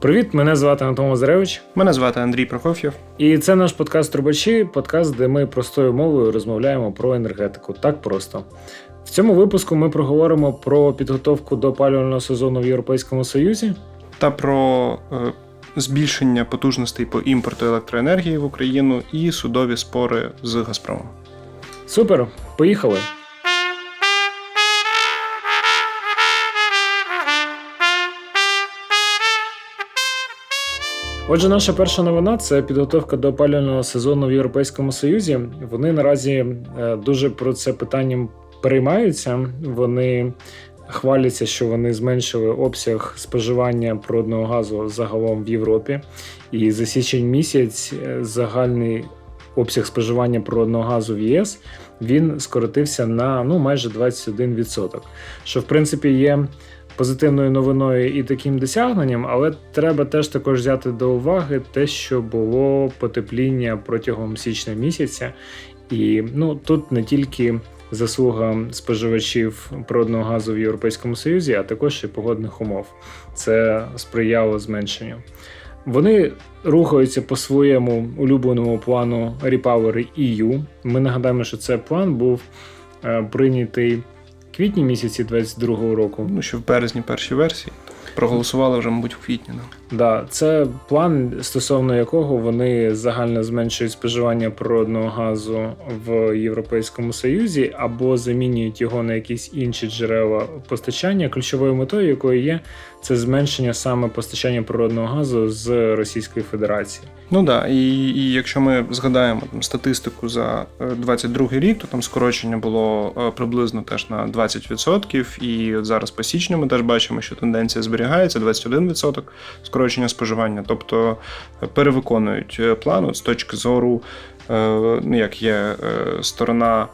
Привіт, мене звати Антон Лазаревич, Мене звати Андрій Прокоф'єв. і це наш подкаст Трубачі, подкаст, де ми простою мовою розмовляємо про енергетику. Так просто. В цьому випуску ми проговоримо про підготовку до опалювального сезону в Європейському Союзі. та про е, збільшення потужностей по імпорту електроенергії в Україну і судові спори з Газпромом. Супер, поїхали! Отже, наша перша новина це підготовка до опалювального сезону в Європейському Союзі. Вони наразі е, дуже про це питанням переймаються. Вони хваляться, що вони зменшили обсяг споживання природного газу загалом в Європі. І за січень місяць е, загальний обсяг споживання природного газу в ЄС він скоротився на ну майже 21%. Що в принципі є позитивною новиною і таким досягненням, але треба теж також взяти до уваги те, що було потепління протягом січня місяця, і ну тут не тільки заслуга споживачів природного газу в Європейському Союзі, а також і погодних умов. Це сприяло зменшенню. Вони рухаються по своєму улюбленому плану Repower EU. Ми нагадаємо, що цей план був е, прийнятий квітні місяці 2022 року. Ну, ще в березні першій версії. Проголосували вже, мабуть, в квітні. Да. Да, це план, стосовно якого вони загально зменшують споживання природного газу в Європейському Союзі або замінюють його на якісь інші джерела постачання, ключовою метою якої є це зменшення саме постачання природного газу з Російської Федерації. Ну да, і, і якщо ми згадаємо там, статистику за 22 рік, то там скорочення було е, приблизно теж на 20%. І от зараз по січню ми теж бачимо, що тенденція зберігається 21% скорочення споживання, тобто е, перевиконують е, план з точки зору, е, ну як є сторона.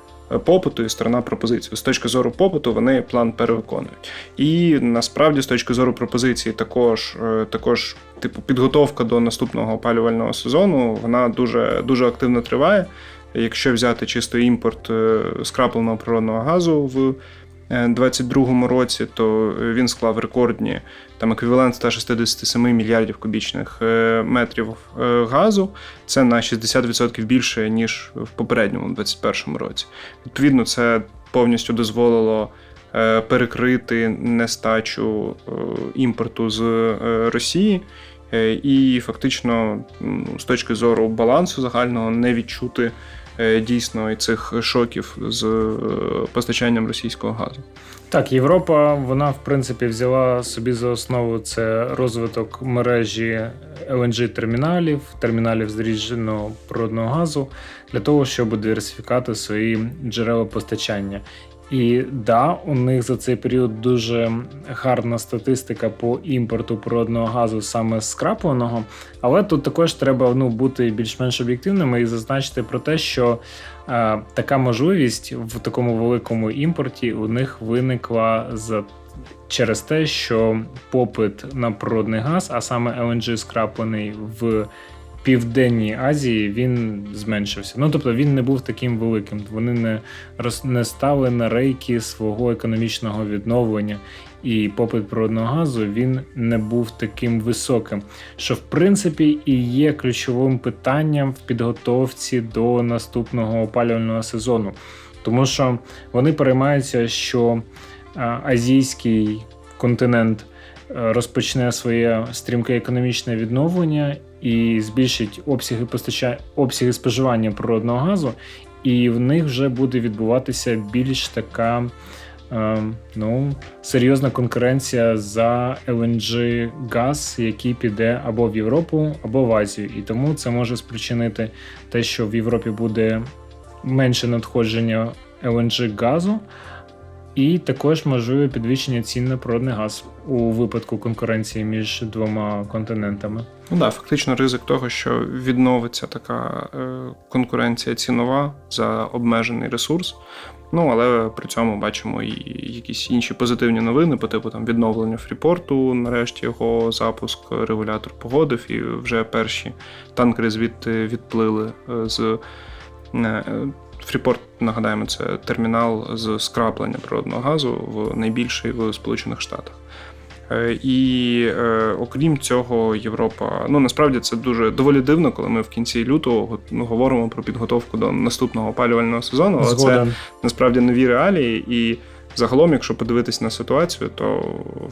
Попиту і сторона пропозиції. З точки зору попиту вони план перевиконують. І насправді, з точки зору пропозиції, також також типу підготовка до наступного опалювального сезону вона дуже дуже активно триває. Якщо взяти чисто імпорт скрапленого природного газу в 2022 році, то він склав рекордні там еквівалент 167 мільярдів кубічних е, метрів е, газу. Це на 60% більше ніж в попередньому 2021 році. Відповідно, це повністю дозволило е, перекрити нестачу імпорту з Росії. І фактично, ну, з точки зору балансу загального, не відчути дійсно і цих шоків з постачанням російського газу. Так, Європа, вона в принципі взяла собі за основу це розвиток мережі lng терміналів, терміналів зрідженого природного газу для того, щоб диверсифікати свої джерела постачання. І да, у них за цей період дуже гарна статистика по імпорту природного газу саме скрапленого. Але тут також треба ну, бути більш-менш об'єктивними і зазначити про те, що е, така можливість в такому великому імпорті у них виникла за. Через те, що попит на природний газ, а саме LNG скраплений в Південній Азії він зменшився. Ну тобто він не був таким великим. Вони не роз, не стали на рейки свого економічного відновлення, і попит природного газу він не був таким високим, що в принципі і є ключовим питанням в підготовці до наступного опалювального сезону, тому що вони переймаються, що азійський континент. Розпочне своє стрімке економічне відновлення і збільшить обсяги постачання обсяги споживання природного газу, і в них вже буде відбуватися більш така е, ну, серйозна конкуренція за LNG газ, який піде або в Європу, або в Азію. І тому це може спричинити те, що в Європі буде менше надходження LNG газу. І також можливе підвищення цін на природний газ у випадку конкуренції між двома континентами. Ну да, фактично ризик того, що відновиться така е, конкуренція цінова за обмежений ресурс. Ну але при цьому бачимо і якісь інші позитивні новини, по типу там відновлення фріпорту, нарешті його запуск, регулятор погодив, і вже перші танкери звідти відплили е, з. Фріпорт, нагадаємо, це термінал з скраплення природного газу в найбільший в Сполучених Штатах. Е, І е, окрім цього, Європа ну насправді це дуже доволі дивно, коли ми в кінці лютого ну, говоримо про підготовку до наступного опалювального сезону. Але це насправді нові реалії, і загалом, якщо подивитись на ситуацію, то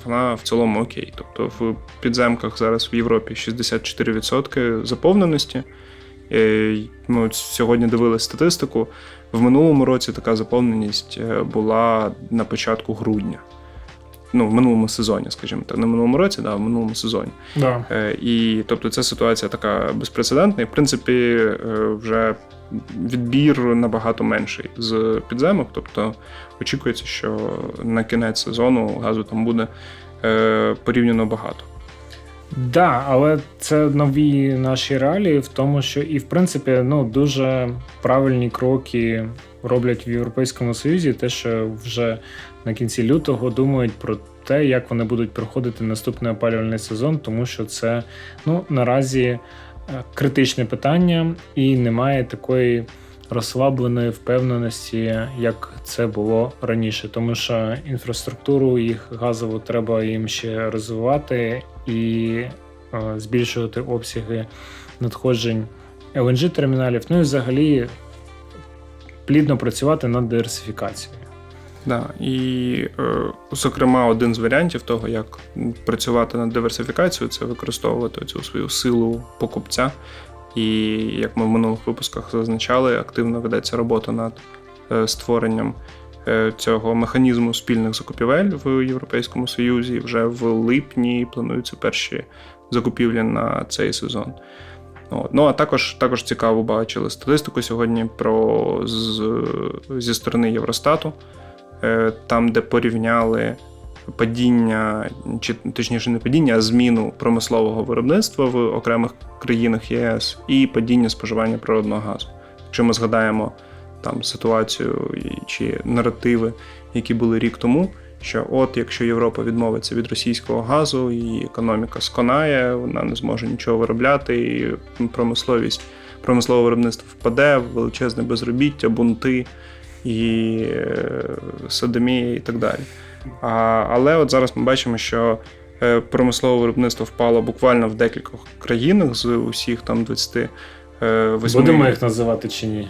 вона в цілому окей. Тобто в підземках зараз в Європі 64% заповненості. Е, Ми от сьогодні дивилися статистику. В минулому році така заповненість е, була на початку грудня. Ну, в минулому сезоні, скажімо так, не в минулому році, да, в минулому сезоні. Да. Е, І тобто ця ситуація така безпрецедентна. І, в принципі, вже відбір набагато менший з підземок. Тобто очікується, що на кінець сезону газу там буде порівняно багато. Да, але це нові наші реалії в тому, що і в принципі ну дуже правильні кроки роблять в Європейському Союзі, те, що вже на кінці лютого думають про те, як вони будуть проходити наступний опалювальний сезон, тому що це ну наразі е, критичне питання, і немає такої розслабленої впевненості, як це було раніше, тому що інфраструктуру їх газову треба їм ще розвивати і е, збільшувати обсяги надходжень LNG терміналів. Ну і взагалі плідно працювати над диверсифікацією. Да, і, е, зокрема, один з варіантів того, як працювати над диверсифікацією, це використовувати цю свою силу покупця. І як ми в минулих випусках зазначали, активно ведеться робота над е, створенням цього механізму спільних закупівель в Європейському Союзі. Вже в липні плануються перші закупівлі на цей сезон. Ну а також, також цікаво бачили статистику сьогодні про з, зі сторони Євростату, е, там, де порівняли падіння, чи точніше не падіння, а зміну промислового виробництва в окремих країнах ЄС і падіння споживання природного газу. Якщо ми згадаємо там ситуацію чи наративи, які були рік тому, що от якщо Європа відмовиться від російського газу, і економіка сконає, вона не зможе нічого виробляти, і промисловість, промислове виробництво впаде, величезне безробіття, бунти і е, садомія і так далі. А, але от зараз ми бачимо, що е, промислове виробництво впало буквально в декількох країнах з усіх там 28. Будемо їх називати чи ні?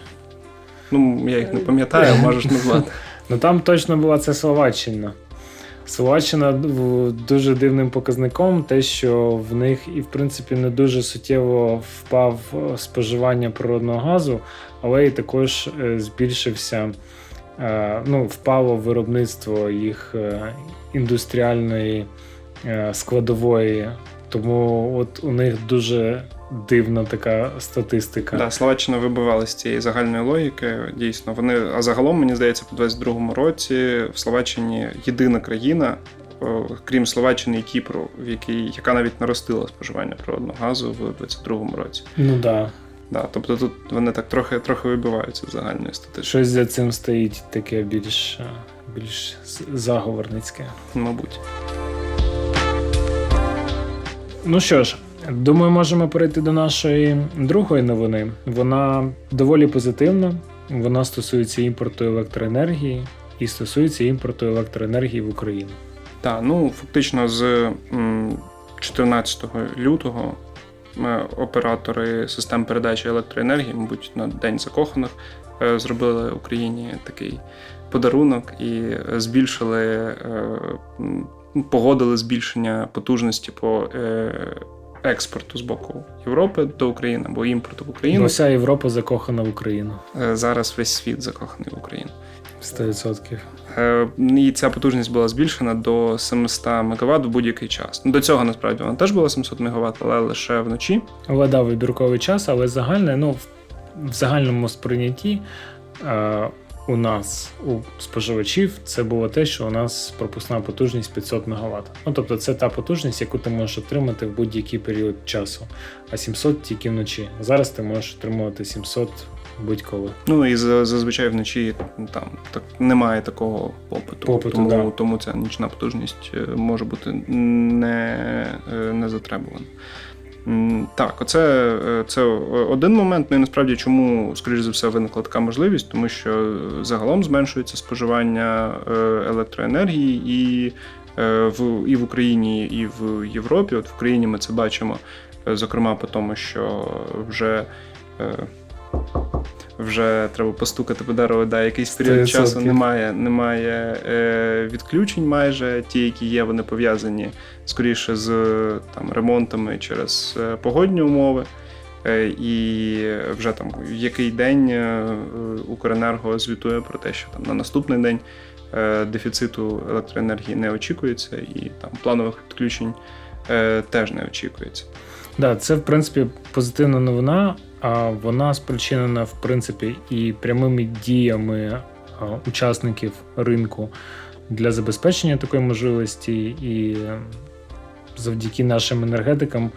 Ну, я їх не пам'ятаю, можеш назвати. Ну там точно була це Словаччина. Словаччина дуже дивним показником, те, що в них і в принципі не дуже суттєво впав е, споживання природного газу, але і також е, збільшився, е, ну, впало виробництво їх індустріальної складової. Тому от у них дуже дивна така статистика. Да, Словаччина вибивала з цієї загальної логіки. Дійсно, вони, а загалом, мені здається, по 22-му році в Словаччині єдина країна, крім Словаччини і Кіпру, в якій, яка навіть наростила споживання природного газу в 22-му році. Ну да. Да, тобто тут вони так трохи, трохи вибиваються з загальної статистики, Щось за цим стоїть таке більш, більш заговорницьке. мабуть. Ну що ж, думаю, можемо перейти до нашої другої новини. Вона доволі позитивна. Вона стосується імпорту електроенергії і стосується імпорту електроенергії в Україну. Так, ну фактично з 14 лютого ми, оператори систем передачі електроенергії, мабуть, на День закоханих, е, зробили Україні такий подарунок і е, збільшили, е, погодили збільшення потужності по е, експорту з боку Європи до України або імпорту в Бо Україну. вся Європа закохана в Україну. Е, Зараз весь світ закоханий в Україну. 100%. Е, І ця потужність була збільшена до 700 МВт в будь-який час. Ну, До цього насправді вона теж була 700 МВт, але лише вночі. Але да, вибірковий час, але загальне, ну, в, в загальному сприйнятті е, у нас, у споживачів, це було те, що у нас пропускна потужність 500 МВт. Ну, тобто це та потужність, яку ти можеш отримати в будь-який період часу, а 700 тільки вночі. Зараз ти можеш отримувати 700 будь-коли. Ну і за- зазвичай вночі там так немає такого попиту. Попиту, тому, да. тому ця нічна потужність е, може бути не, е, не затребувана. Так, оце е, це один момент. Ну і насправді, чому, скоріш за все, виникла така можливість, тому що загалом зменшується споживання е, електроенергії, і е, в, і в Україні, і в Європі. От в Україні ми це бачимо, е, зокрема, по тому, що вже. Вже треба постукати по дереву, да, якийсь період 100%. часу немає, немає е, відключень майже. Ті, які є, вони пов'язані скоріше з там, ремонтами через е, погодні умови. Е, І вже там в який день е, Укренерго звітує про те, що там на наступний день е, дефіциту електроенергії не очікується, і там планових відключень е, теж не очікується. Да, це в принципі позитивна новина. А вона спричинена в принципі і прямими діями учасників ринку для забезпечення такої можливості, і завдяки нашим енергетикам,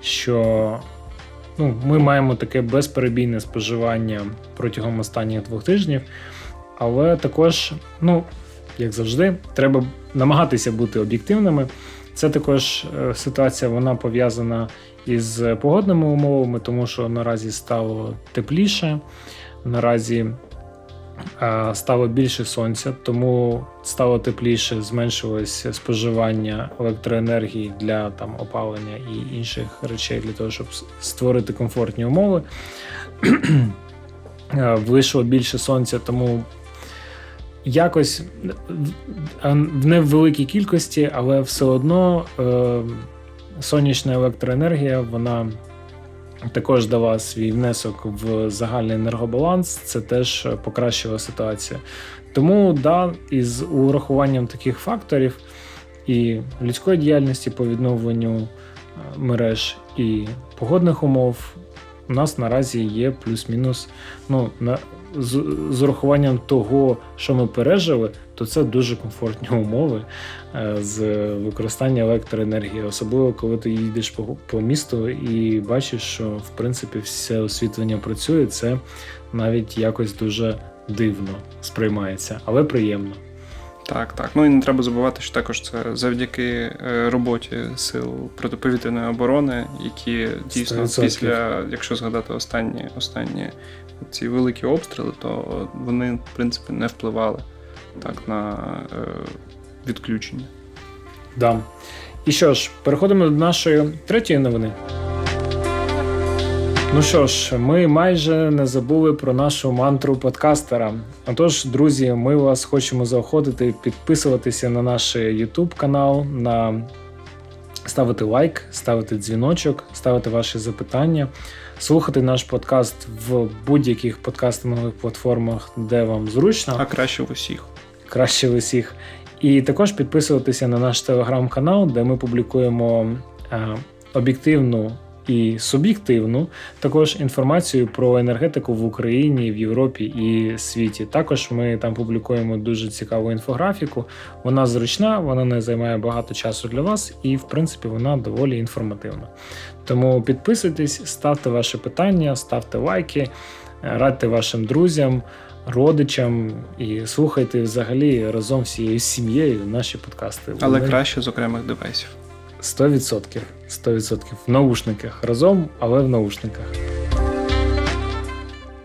що ну, ми маємо таке безперебійне споживання протягом останніх двох тижнів, але також, ну як завжди, треба намагатися бути об'єктивними. Це також е, ситуація, вона пов'язана із погодними умовами, тому що наразі стало тепліше, наразі е, стало більше сонця, тому стало тепліше, зменшилось споживання електроенергії для там опалення і інших речей для того, щоб створити комфортні умови. Е, Вийшло більше сонця, тому якось в- а, в не в великій кількості, але все одно е, сонячна електроенергія вона також дала свій внесок в загальний енергобаланс. Це теж покращила ситуацію. Тому да, із урахуванням таких факторів і людської діяльності по відновленню е, мереж і погодних умов. У нас наразі є плюс-мінус. Ну, на, з, з урахуванням того, що ми пережили, то це дуже комфортні умови е, з використання електроенергії, особливо коли ти їдеш по, по місту і бачиш, що в принципі все освітлення працює, це навіть якось дуже дивно сприймається, але приємно. Так, так. Ну і не треба забувати, що також це завдяки е, роботі сил протиповітряної оборони, які дійсно 100%. після, якщо згадати останні, останні ці великі обстріли, то вони, в принципі, не впливали так на е, відключення. Да. І що ж, переходимо до нашої третьої новини. Ну що ж, ми майже не забули про нашу мантру подкастера. Отож, друзі, ми вас хочемо заохотити підписуватися на наш YouTube канал, на ставити лайк, ставити дзвіночок, ставити ваші запитання, слухати наш подкаст в будь-яких подкастингових платформах, де вам зручно А краще в усіх. краще в усіх. І також підписуватися на наш телеграм-канал, де ми публікуємо е, об'єктивну і суб'єктивну також інформацію про енергетику в Україні, в Європі і світі. Також ми там публікуємо дуже цікаву інфографіку. Вона зручна, вона не займає багато часу для вас, і в принципі вона доволі інформативна. Тому підписуйтесь, ставте ваші питання, ставте лайки, радьте вашим друзям родичам і слухайте взагалі разом всією сім'єю наші подкасти. Але Вони краще з окремих девайсів. 100%. 100%. В наушниках. Разом, але в наушниках.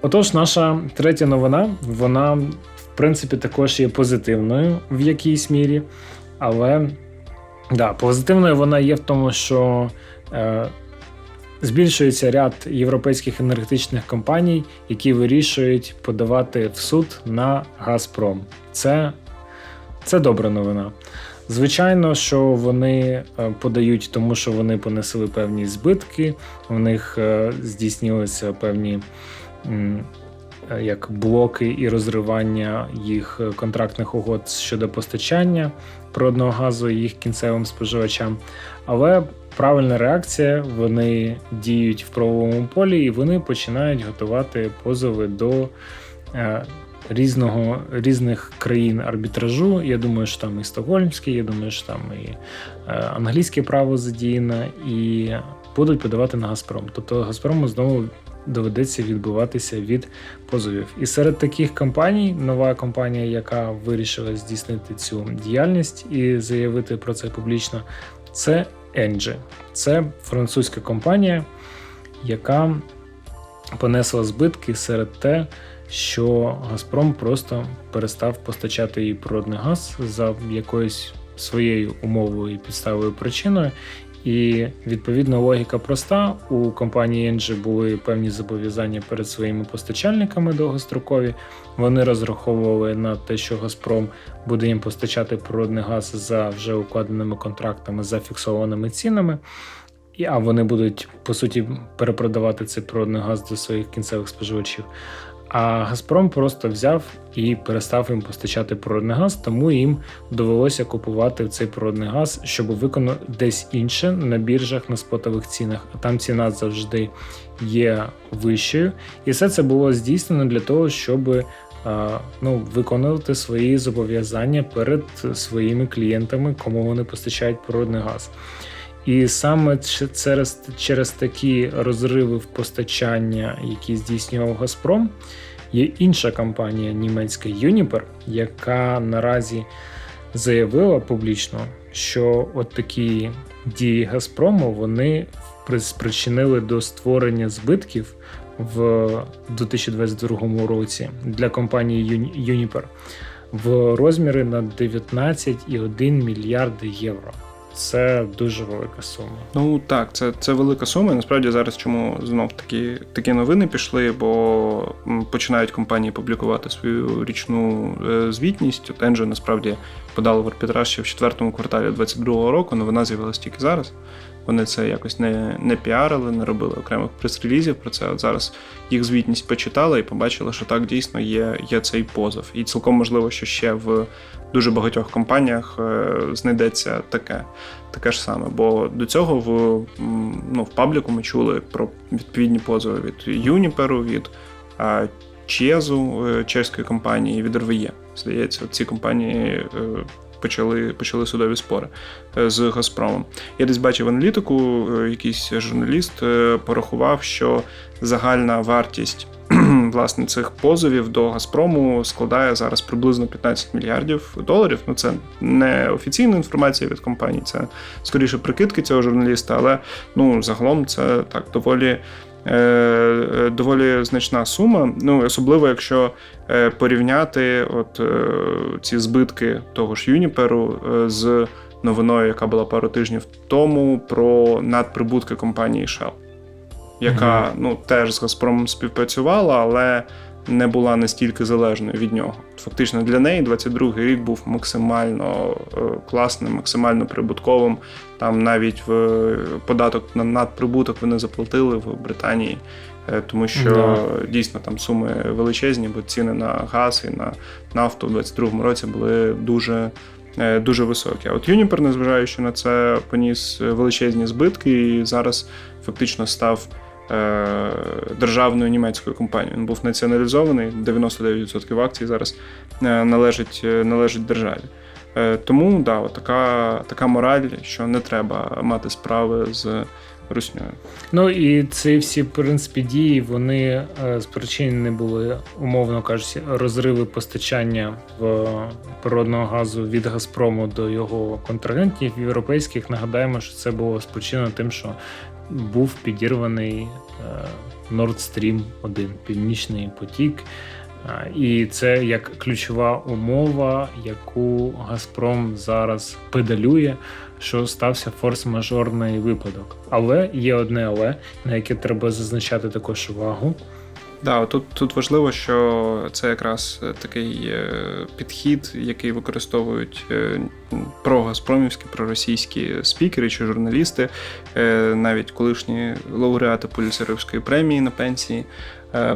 Отож, наша третя новина, вона, в принципі, також є позитивною в якійсь мірі. Але да, позитивною вона є в тому, що е, збільшується ряд європейських енергетичних компаній, які вирішують подавати в суд на Газпром. Це, це добра новина. Звичайно, що вони е, подають, тому що вони понесли певні збитки, в них е, здійснилися певні е, як блоки і розривання їх контрактних угод щодо постачання природного газу їх кінцевим споживачам. Але правильна реакція, вони діють в правовому полі і вони починають готувати позови до різного, різних країн арбітражу. Я думаю, що там і стокгольмське, я думаю, що там і е, англійське право задіяно, і будуть подавати на Газпром. Тобто Газпрому знову доведеться відбуватися від позовів. І серед таких компаній нова компанія, яка вирішила здійснити цю діяльність і заявити про це публічно, це Engie. Це французька компанія, яка понесла збитки серед те, що Газпром просто перестав постачати їй природний газ за якоїсь своєю умовою і підставою причиною. І відповідно логіка проста. У компанії Engie були певні зобов'язання перед своїми постачальниками довгострокові. Вони розраховували на те, що Газпром буде їм постачати природний газ за вже укладеними контрактами за фіксованими цінами. А вони будуть по суті перепродавати цей природний газ до своїх кінцевих споживачів. А Газпром просто взяв і перестав їм постачати природний газ, тому їм довелося купувати цей природний газ, щоб виконати десь інше на біржах на спотових цінах. А там ціна завжди є вищою. І все це було здійснено для того, щоб ну, виконувати свої зобов'язання перед своїми клієнтами, кому вони постачають природний газ. І саме через, через такі розриви в постачання, які здійснював Газпром, є інша компанія німецька Uniper, яка наразі заявила публічно, що от такі дії Газпрому вони спричинили до створення збитків в 2022 році для компанії Uniper в розмірі на 19,1 мільярди євро. Це дуже велика сума. Ну так, це це велика сума. Насправді зараз чому знов такі такі новини пішли, бо починають компанії публікувати свою річну е, звітність. От Engine насправді подали в арбітраж ще в четвертому кварталі 2022 року. Новина з'явилася тільки зараз. Вони це якось не не піарили, не робили окремих прес-релізів про це. От зараз їх звітність почитали і побачили, що так дійсно є є цей позов. І цілком можливо, що ще в дуже багатьох компаніях е, знайдеться таке таке ж саме. Бо до цього в ну, в пабліку ми чули про відповідні позови від Юніперу, від Чезу е, чеської компанії, від РВЄ. Здається, ці компанії. Е, почали почали судові спори з Газпромом. Я десь бачив аналітику, якийсь журналіст порахував, що загальна вартість власне цих позовів до Газпрому складає зараз приблизно 15 мільярдів доларів. Ну це не офіційна інформація від компанії, це скоріше прикидки цього журналіста, але ну загалом це так доволі. Е, е, доволі значна сума, ну особливо якщо е, порівняти от ці збитки того ж Юніперу з новиною, яка була пару тижнів тому, про надприбутки компанії Shell яка ну теж з Газпромом співпрацювала, але не була настільки залежною від нього. Фактично для неї 22-й рік був максимально е, класним, максимально прибутковим. Там навіть в е, податок на надприбуток вони заплатили в Британії. Е, тому що yeah. дійсно там суми величезні, бо ціни на газ і на нафту в 22-му році були дуже дуже високі. А от Юніпер, незважаючи на це, поніс величезні збитки і зараз фактично став державною німецькою компанією. Він був націоналізований, 99% акцій зараз е, належить е, належить державі. Тому да, така, така мораль, що не треба мати справи з. Руснею. Ну і ці всі в принципі дії вони спричинені були, умовно кажучи, розриви постачання в природного газу від Газпрому до його контрагентів європейських. Нагадаємо, що це було спричинено тим, що був підірваний е, Nord Stream 1, Північний потік. Е, і це як ключова умова, яку Газпром зараз педалює, що стався форс-мажорний випадок. Але є одне але, на яке треба зазначати також увагу. Да, тут тут важливо, що це якраз е, такий е, підхід, який використовують е, прогазпромівські, проросійські спікери чи журналісти, навіть колишні лауреати Пуліцерівської премії на пенсії.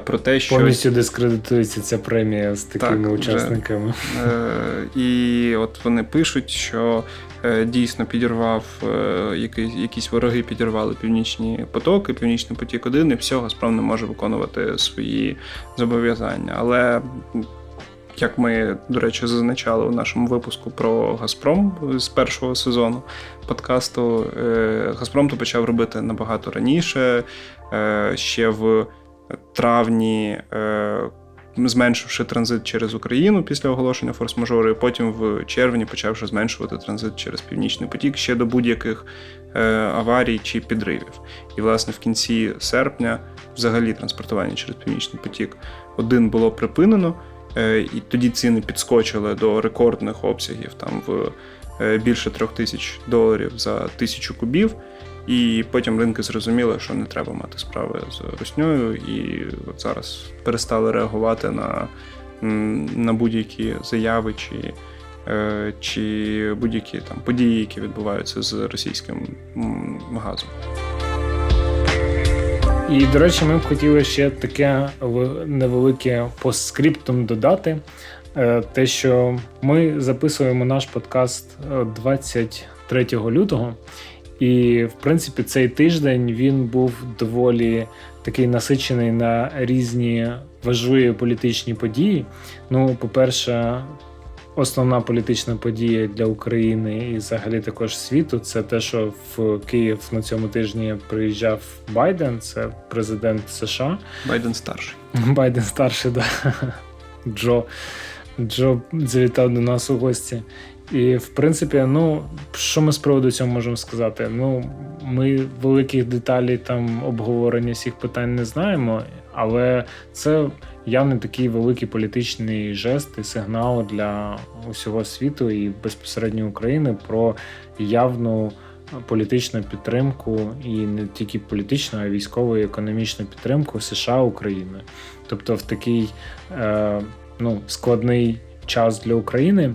Про те, що повністю дискредитується ця премія з такими так, учасниками. Вже. І от вони пишуть, що Е, дійсно підірвав е, якісь вороги, підірвали північні потоки, північний потік один, і всього Газпром не може виконувати свої зобов'язання. Але як ми, до речі, зазначали у нашому випуску про Газпром з першого сезону подкасту, е, Газпром то почав робити набагато раніше, ще в травні зменшивши транзит через Україну після оголошення форс-мажору, і потім в червні почавши зменшувати транзит через Північний потік ще до будь-яких е, аварій чи підривів. І, власне, в кінці серпня взагалі транспортування через Північний потік один було припинено, е, і тоді ціни підскочили до рекордних обсягів там в е, більше трьох тисяч доларів за тисячу кубів. І потім ринки зрозуміли, що не треба мати справи з русньою, і от зараз перестали реагувати на, на будь-які заяви чи, е, чи будь-які там події, які відбуваються з російським газом. І, до речі, ми б хотіли ще таке невелике постскриптум додати. Е, Те, що ми записуємо наш подкаст е, 23 лютого, і в принципі цей тиждень він був доволі такий насичений на різні важливі політичні події. Ну, по-перше, основна політична подія для України і взагалі також світу це те, що в Київ на цьому тижні приїжджав Байден, це президент США. Байден старший. Байден старший, да. Джо. Джо завітав до нас у гості. І, в принципі, ну, що ми з приводу цього можемо сказати? Ну, ми великих деталей там обговорення всіх питань не знаємо, але це явно такий великий політичний жест і сигнал для усього світу і безпосередньо України про явну політичну підтримку, і не тільки політичну, а й військову і економічну підтримку США України. Тобто, в такий е, ну, складний час для України,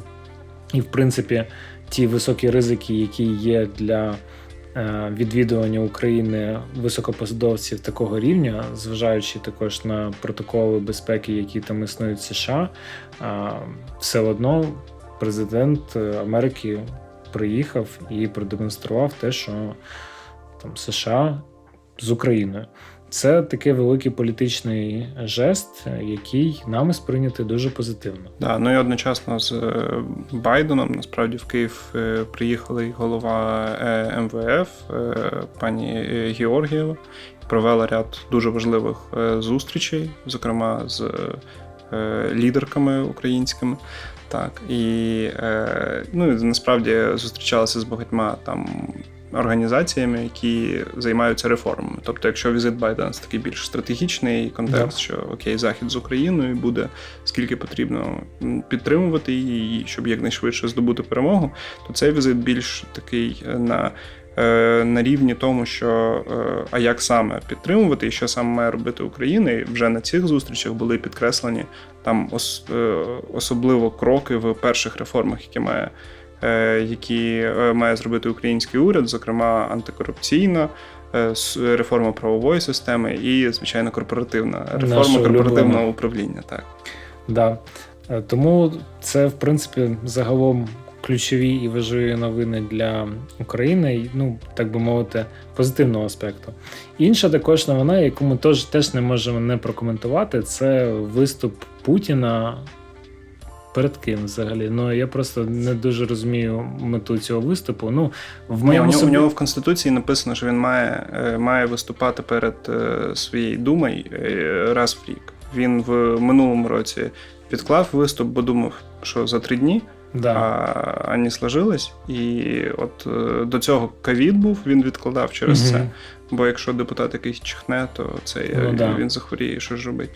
і в принципі, ті високі ризики, які є для е, відвідування України високопосадовців такого рівня, зважаючи також на протоколи безпеки, які там існують в США, е, все одно президент Америки приїхав і продемонстрував те, що там США з Україною. Це такий великий політичний жест, який нами сприйнятий дуже позитивно. Да, ну і одночасно з е, Байденом насправді в Київ е, приїхала і голова е, МВФ пані Георгієва. Провела ряд дуже важливих зустрічей, зокрема з лідерками українськими. Так, і ну, і насправді зустрічалася з багатьма там організаціями, які займаються реформами. Тобто, якщо візит Байдена це такий більш стратегічний контекст, Да. що окей, захід з Україною буде скільки потрібно підтримувати її, щоб якнайшвидше здобути перемогу, то цей візит більш такий е, на. е, На рівні тому, що е, а як саме підтримувати і що саме має робити Україна, і вже на цих зустрічах були підкреслені там ос, особливо кроки в перших реформах, які має які е, має зробити український уряд, зокрема антикорупційна. е, Реформа правової системи і, звичайно, корпоративна реформа Наша корпоративного улюблена. управління. Так. Да. Е, Тому це, в принципі, загалом ключові і важливі новини для України, ну, так би мовити, позитивного аспекту. Інша також новина, яку ми теж, теж не можемо не прокоментувати, це виступ Путіна. Перед ким взагалі? Ну я просто не дуже розумію мету цього виступу. Ну, в Ні, у, моєму нього, у нього в Конституції написано, що він має, е, має виступати перед е, своєю думою е, раз в рік. Він в минулому році відклав виступ, бо думав, що за три дні, да. а, а не сложилось. І от до цього ковід був, він відкладав через це. Бо якщо депутат якийсь чихне, то це Ну, да. він захворіє, що ж робить.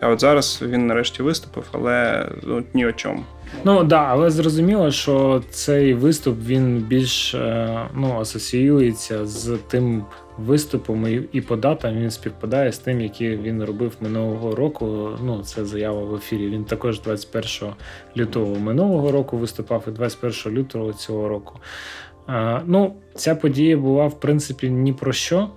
А от зараз він нарешті виступив, але ну, ні о чому. Ну да, але зрозуміло, що цей виступ він більш е, ну, асоціюється з тим виступом і, по датам він співпадає з тим, який він робив минулого року. Ну, це заява в ефірі. Він також 21 лютого минулого року виступав і 21 лютого цього року. Е, ну, ця подія була в принципі ні про що.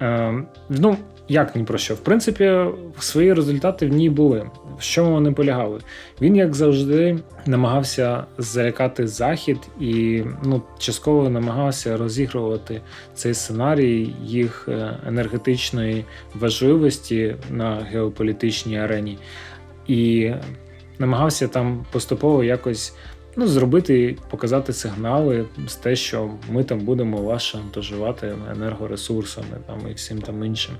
Е, ну, як ні про що? В принципі, свої результати в ній були. В чому вони полягали? Він, як завжди, намагався залякати захід і ну, частково намагався розігрувати цей сценарій їх е, енергетичної важливості на геополітичній арені, і намагався там поступово якось ну, зробити, показати сигнали з те, що ми там будемо вас шантажувати енергоресурсами там і всім там іншим.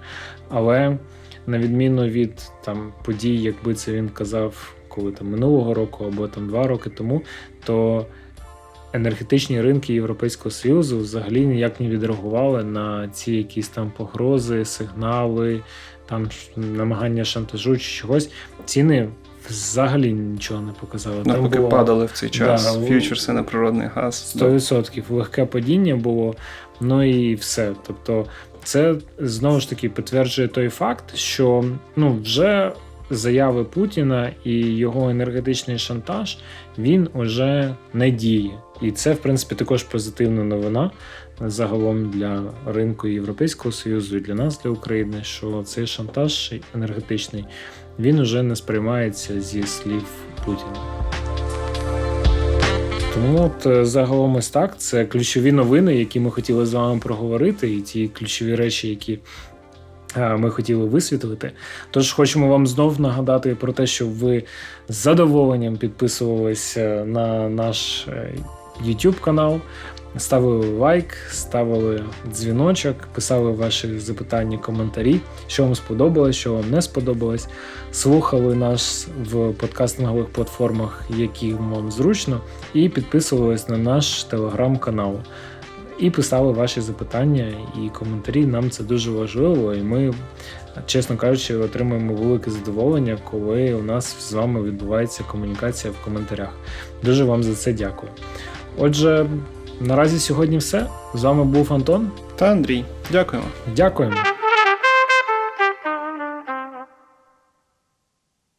Але на відміну від там подій, якби це він казав, коли там минулого року або там два роки тому, то енергетичні ринки Європейського Союзу взагалі ніяк не відреагували на ці якісь там погрози, сигнали, там намагання шантажу чи чогось. Ціни взагалі нічого не показали. Там Навпаки, було падали в цей час Да, фьючерси на природний газ. 100% легке падіння було, ну і все. Тобто, це знову ж таки підтверджує той факт, що ну вже заяви Путіна і його енергетичний шантаж він уже не діє. І це, в принципі, також позитивна новина загалом для ринку Європейського Союзу і для нас, для України, що цей шантаж енергетичний він уже не сприймається зі слів Путіна. Тому от е, загалом ось так. Це ключові новини, які ми хотіли з вами проговорити, і ті ключові речі, які е, ми хотіли висвітлити. Тож хочемо вам знов нагадати про те, щоб ви з задоволенням підписувалися на наш е, YouTube канал, ставили лайк, ставили дзвіночок, писали ваші запитання, коментарі, що вам сподобалось, що вам не сподобалось. Слухали нас в подкастингових платформах, які вам зручно, і підписувались на наш телеграм-канал. І писали ваші запитання і коментарі. Нам це дуже важливо, і ми, чесно кажучи, отримуємо велике задоволення, коли у нас з вами відбувається комунікація в коментарях. Дуже вам за це дякую. Отже, наразі сьогодні все. З вами був Антон. Та Андрій, дякуємо. Дякуємо.